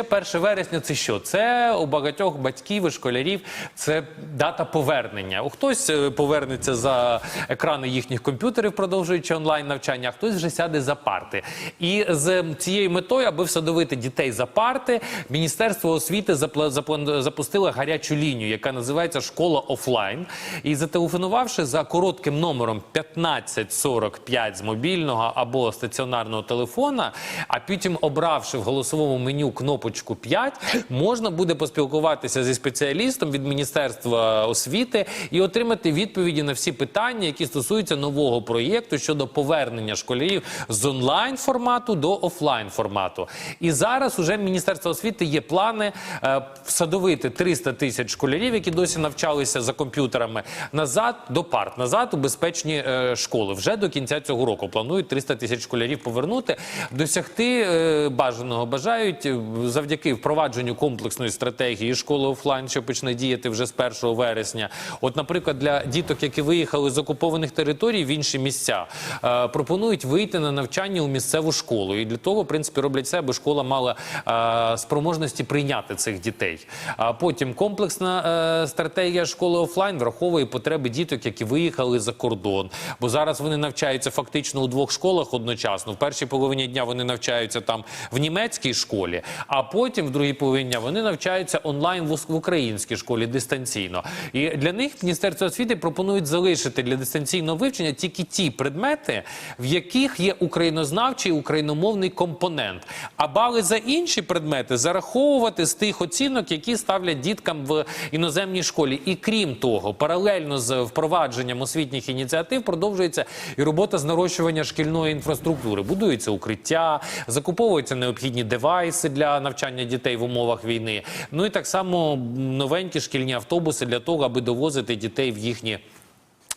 1 вересня це що? Це у багатьох батьків і школярів це дата повернення. У хтось е, повернеться за екрани їхніх комп'ютерів, продовжуючи онлайн навчання, а хтось вже сяде за парти. І з цією метою, аби всадовити дітей за парти, Міністерство освіти запустило гарячу лінію, яка називається Школа офлайн. І зателефонувавши за коротким номером 1545 з мобільного або стаціонарного телефона, а потім обравши в голосовому меню кнопочку 5, можна буде поспілкуватися зі спеціалістом від Міністерства освіти і отримати відповіді на всі питання, які стосуються нового проєкту щодо повернення школярів з онлайн формату до офлайн формату. І зараз уже в Міністерства освіти є плани е, всадовити 300 тисяч школярів, які досі навчалися за комп'ютерами, назад до парт, назад у безпечні е, школи. Вже до кінця цього року планують 300 тисяч школярів повернути. Досягти е, бажаного бажають завдяки впровадженню комплексної стратегії школи офлайн, що почне діяти вже з 1 вересня. От, наприклад, для діток, які виїхали з окупованих територій в інші місця, е, пропонують вийти на навчання у місцеву школу. І для того, в принципі, роблять все, аби школа мала е, спроможності прийняти цих дітей. А потім комплексна е, стратегія школи офлайн враховує потреби діток, які виїхали за кордон. Бо зараз вони навчаються фактично у двох школах одночасно. В першій половині дня вони навчаються там в німецькій школі, а потім в другій половині вони навчаються онлайн в українській школі дистанційно. І для них Міністерство освіти пропонують залишити для дистанційного вивчення тільки ті предмети, в яких є українознавчий україномовний компонент. А бали за інші предмети зараховувати з тих оцінок, які ставлять діткам в іноземній школі. І крім того, паралельно з впровадженням освітніх ініціатив продовжується і робота з нарощування шкільної інфраструктури. Будуються укриття, закуповуються необхідні девайси для навчання дітей в умовах війни. Ну і так само новенькі шкільні автобуси для того, аби довозити дітей в їхні.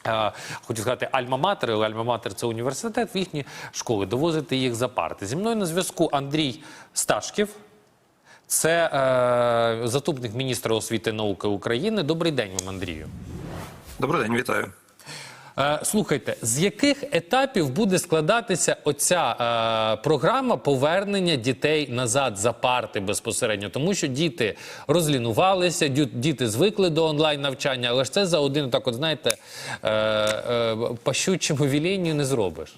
е, Хочу сказати, альма-матери, але альма-матер це університет, в їхні школи, довозити їх за парти. Зі мною на зв'язку Андрій Сташків, це е, заступник міністра освіти і науки України. Добрий день вам, Андрію. Добрий день, вітаю. Е, слухайте, з яких етапів буде складатися оця е, програма повернення дітей назад за парти безпосередньо? Тому що діти розлінувалися, діти звикли до онлайн навчання, але ж це за один, так от знаєте, е, пащучому вілінню не зробиш.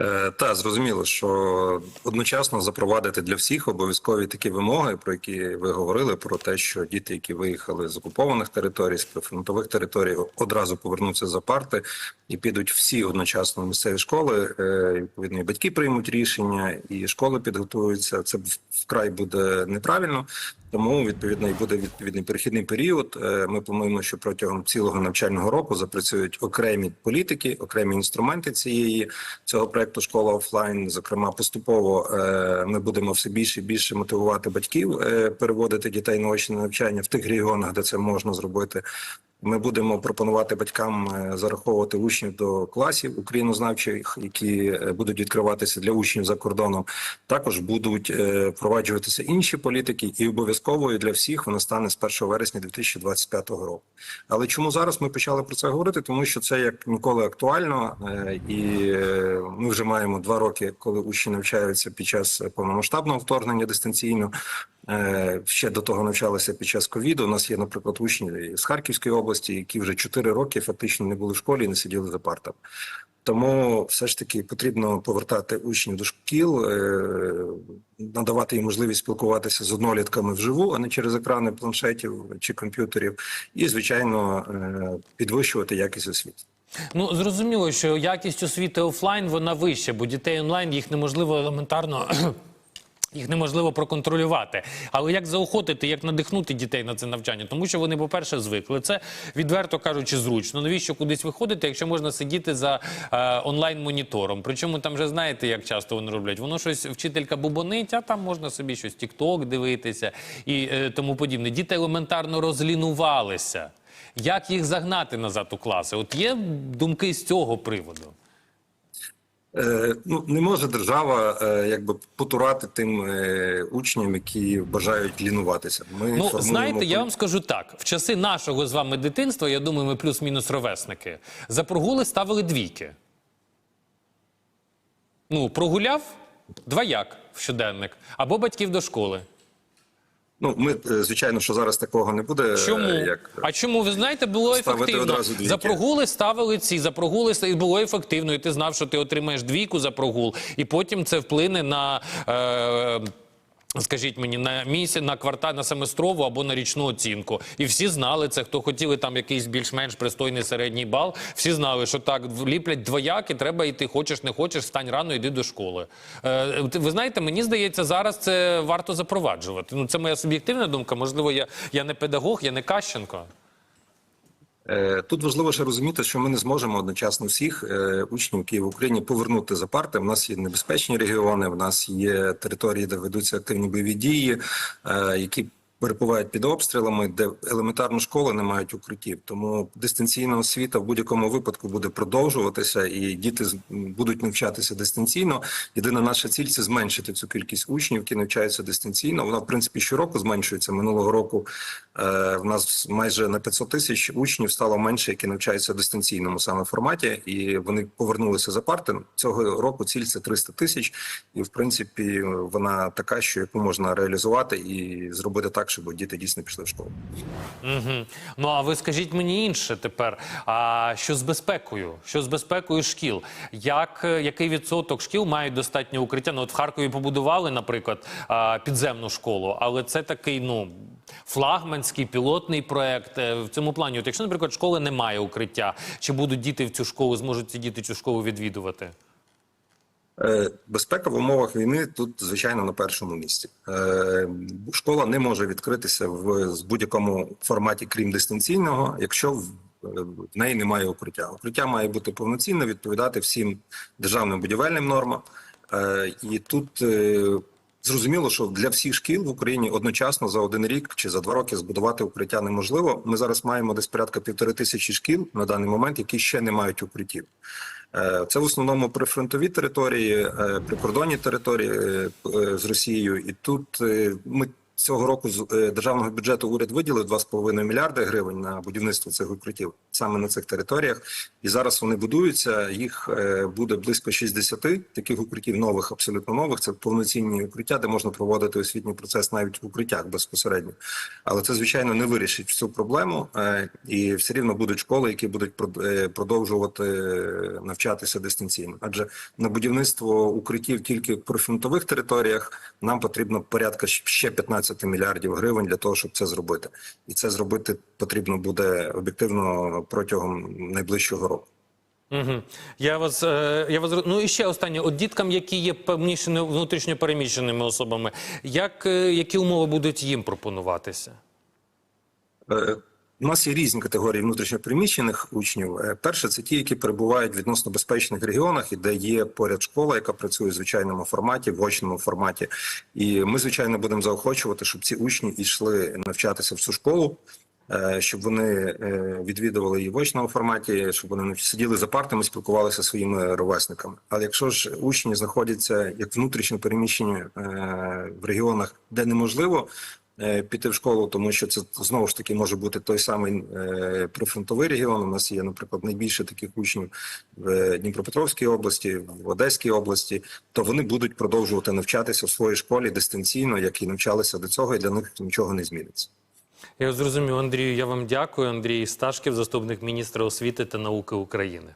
Е, та зрозуміло, що одночасно запровадити для всіх обов'язкові такі вимоги, про які ви говорили, про те, що діти, які виїхали з окупованих територій, з прифронтових територій, одразу повернуться за парти і підуть всі одночасно в місцеві школи. Е, Відповідно, і батьки приймуть рішення, і школи підготуються. Це вкрай буде неправильно. Тому відповідно і буде відповідний перехідний період. Е, Ми плануємо, що протягом цілого навчального року запрацюють окремі політики, окремі інструменти цієї цього проекту школа офлайн. Зокрема, поступово е, ми будемо все більше і більше мотивувати батьків е, переводити дітей на очне навчання в тих регіонах, де це можна зробити. Ми будемо пропонувати батькам е, зараховувати учнів до класів українознавчих, які е, будуть відкриватися для учнів за кордоном. Також будуть е, впроваджуватися інші політики, і обов'язковою для всіх вона стане з 1 вересня 2025 року. Але чому зараз ми почали про це говорити? Тому що це як ніколи актуально, і ми вже маємо два роки, коли учні навчаються під час повномасштабного вторгнення дистанційно. Е, Ще до того навчалися під час ковіду. У нас є, наприклад, учні з Харківської області, які вже 4 роки фактично не були в школі і не сиділи за партами. Тому все ж таки потрібно повертати учнів до шкіл, е, надавати їм можливість спілкуватися з однолітками вживу, а не через екрани планшетів чи комп'ютерів, і звичайно е, підвищувати якість освіти. Ну зрозуміло, що якість освіти офлайн вона вища, бо дітей онлайн їх неможливо елементарно. Їх неможливо проконтролювати. Але як заохотити, як надихнути дітей на це навчання? Тому що вони, по-перше, звикли. Це відверто кажучи, зручно. Навіщо кудись виходити, якщо можна сидіти за е, онлайн-монітором? Причому там вже знаєте, як часто вони роблять. Воно щось вчителька бубонить, а там можна собі щось тік-ток дивитися і е, тому подібне. Діти елементарно розлінувалися. Як їх загнати назад у класи? От є думки з цього приводу. Е, ну не може держава е, якби потурати тим е, учням, які бажають лінуватися. Ми Ну, знаєте, я вам скажу так: в часи нашого з вами дитинства, я думаю, ми плюс-мінус ровесники, за прогули ставили двійки. Ну, прогуляв Двояк в щоденник або батьків до школи. Ну, ми, е, звичайно, що зараз такого не буде. е, Чому? Як... А чому ви знаєте, було ефективно. За прогули ставили ці, за прогули і було ефективно. І ти знав, що ти отримаєш двійку за прогул, і потім це вплине на. Е- Скажіть мені на місяць, на квартал, на семестрову або на річну оцінку. І всі знали це, хто хотіли там якийсь більш-менш пристойний середній бал. Всі знали, що так вліплять двояки, треба йти. Хочеш, не хочеш, встань рано, йди до школи. Е, ви знаєте, мені здається, зараз це варто запроваджувати. Ну це моя суб'єктивна думка. Можливо, я, я не педагог, я не Кащенко. Е, Тут важливо ще розуміти, що ми не зможемо одночасно всіх е, учнів, які в Україні повернути за парти. В нас є небезпечні регіони, в нас є території, де ведуться активні бойові дії, е, які перебувають під обстрілами, де елементарно школи не мають укриттів. Тому дистанційна освіта в будь-якому випадку буде продовжуватися, і діти будуть навчатися дистанційно. Єдина наша ціль це зменшити цю кількість учнів, які навчаються дистанційно. Вона в принципі щороку зменшується. Минулого року е, в нас майже на 500 тисяч учнів стало менше, які навчаються в дистанційному саме форматі, і вони повернулися за парти. Цього року ціль це 300 тисяч, і в принципі вона така, що яку можна реалізувати і зробити так, щоб діти дійсно пішли в школу. Угу. Ну а ви скажіть мені інше тепер. А що з безпекою? Що з безпекою шкіл? Як е, який відсоток шкіл мають достатнє укриття? Ну от в Харкові побудували, наприклад, підземну школу, але це такий ну. Флагманський пілотний проект Е, в цьому плані. От якщо, наприклад, школи немає укриття, чи будуть діти в цю школу, зможуть ці діти цю школу відвідувати? Е, Безпека в умовах війни тут, звичайно, на першому місці. Е, Школа не може відкритися в будь-якому форматі, крім дистанційного, якщо в е, неї немає укриття. Укриття має бути повноцінне, відповідати всім державним будівельним нормам. І тут зрозуміло, що для всіх шкіл в Україні одночасно за один рік чи за два роки збудувати укриття неможливо. Ми зараз маємо десь порядка півтори тисячі шкіл на даний момент, які ще не мають укриттів. Е, Це в основному прифронтові території, е, прикордонні території е, з Росією. І тут ми цього року з е, державного бюджету уряд виділив 2,5 мільярди гривень на будівництво цих укриттів саме на цих територіях. І зараз вони будуються. Їх е, буде близько 60 таких укриттів нових, абсолютно нових. Це повноцінні укриття, де можна проводити освітній процес навіть в укриттях безпосередньо. Але це звичайно не вирішить цю проблему, е, і все рівно будуть школи, які будуть продовжувати навчатися дистанційно. Адже на будівництво укриттів тільки в прифронтових територіях нам потрібно порядка ще 15 мільярдів гривень для того, щоб це зробити, і це зробити потрібно буде об'єктивно протягом найближчого року. Угу. Я вас е, я вас ну і ще останнє. От діткам, які є певніше внутрішньо переміщеними особами, як е, які умови будуть їм пропонуватися? У нас є різні категорії внутрішньопереміщених учнів. Е, Перше, це ті, які перебувають в відносно безпечних регіонах, і де є поряд школа, яка працює в звичайному форматі, в очному форматі. І ми, звичайно, будемо заохочувати, щоб ці учні йшли навчатися в цю школу. е, Щоб вони е, відвідували її в очному форматі, щоб вони не сиділи за партами, спілкувалися своїми ровесниками. Але якщо ж учні знаходяться як внутрішньо переміщені е, в регіонах, де неможливо піти в школу, тому що це знову ж таки може бути той самий е, прифронтовий регіон. У нас є, наприклад, найбільше таких учнів в Дніпропетровській області, в Одеській області, то вони будуть продовжувати навчатися в своїй школі дистанційно, як і навчалися до цього, і для них нічого не зміниться. Я зрозумів, Андрію. Я вам дякую. Андрій Сташків, заступник міністра освіти та науки України.